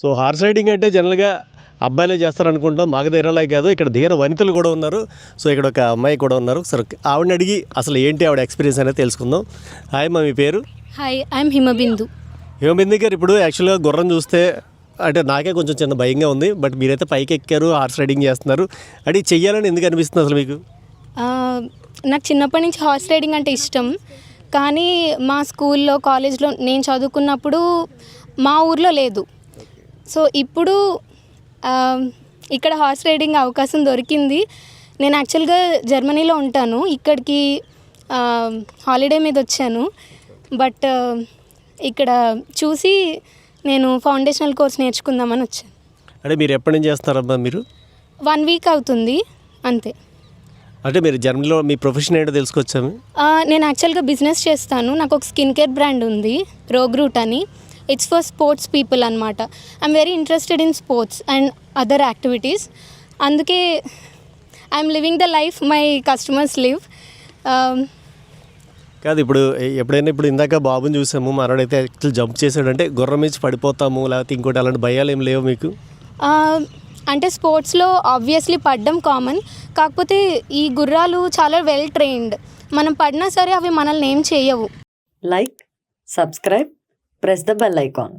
So horse riding అంటే జనరల్గా అబ్బాయిలే చేస్తారు అనుకుంటాం మాకు ధైర్యంలా కాదు. ఇక్కడ ధీర వనితలు కూడా ఉన్నారు. సో ఇక్కడ ఒక అమ్మాయి కూడా ఉన్నారు. సరే ఆవిడని అడిగి అసలు ఏంటి ఆవిడ ఎక్స్పీరియన్స్ అనేది తెలుసుకుందాం. హాయ్ మా మీ పేరు? హాయ్ ఐఎమ్ హిమబిందు హిమబింది గారు ఇప్పుడు యాక్చువల్గా గుర్రం చూస్తే అంటే నాకే కొంచెం చిన్న భయంగా ఉంది. బట్ మీరైతే పైకి ఎక్కారు హార్స్ రైడింగ్ చేస్తున్నారు. అది చెయ్యాలని ఎందుకు అనిపిస్తుంది అసలు మీకు? నాకు చిన్నప్పటి నుంచి హార్స్ రైడింగ్ అంటే ఇష్టం. కానీ మా స్కూల్లో కాలేజ్లో నేను చదువుకున్నప్పుడు మా ఊర్లో లేదు. సో ఇప్పుడు ఇక్కడ హార్స్ రైడింగ్ అవకాశం దొరికింది. నేను యాక్చువల్గా జర్మనీలో ఉంటాను. ఇక్కడికి హాలిడే మీద వచ్చాను. బట్ ఇక్కడ చూసి నేను ఫౌండేషనల్ కోర్స్ నేర్చుకుందామని వచ్చాను. అంటే మీరు ఎప్పటి నుంచి చేస్తున్నారమ్మా మీరు? వన్ వీక్ అవుతుంది. అంతే. అంటే మీరు జర్మనీలో మీ ప్రొఫెషన్ ఏంటో తెలుసుకొచ్చాము నేను యాక్చువల్గా బిజినెస్ చేస్తాను. నాకు ఒక స్కిన్ కేర్ బ్రాండ్ ఉంది. రోగ్రూట్ అని. ఇట్స్ ఫర్ స్పోర్ట్స్ పీపుల్ అనమాట I'm very interested in sports and other activities అందుకే I'm living the life my customers live కాదు ఇప్పుడు ఎప్పుడైనా ఇప్పుడు ఇందాక బాబుని చూసాము మనోడైతే యాక్చువల్ జంప్ చేసాడంటే గుర్రం నుంచి పడిపోతాము లేకపోతే ఇంకోటి అలాంటి భయాలు ఏం లేవు మీకు? అంటే స్పోర్ట్స్లో ఆబ్వియస్లీ పడడం కామన్ కాకపోతే ఈ గుర్రాలు చాలా వెల్ ట్రైన్డ్ మనం పడినా సరే అవి మనల్ని ఏం చేయవు. Like, subscribe, press the bell icon.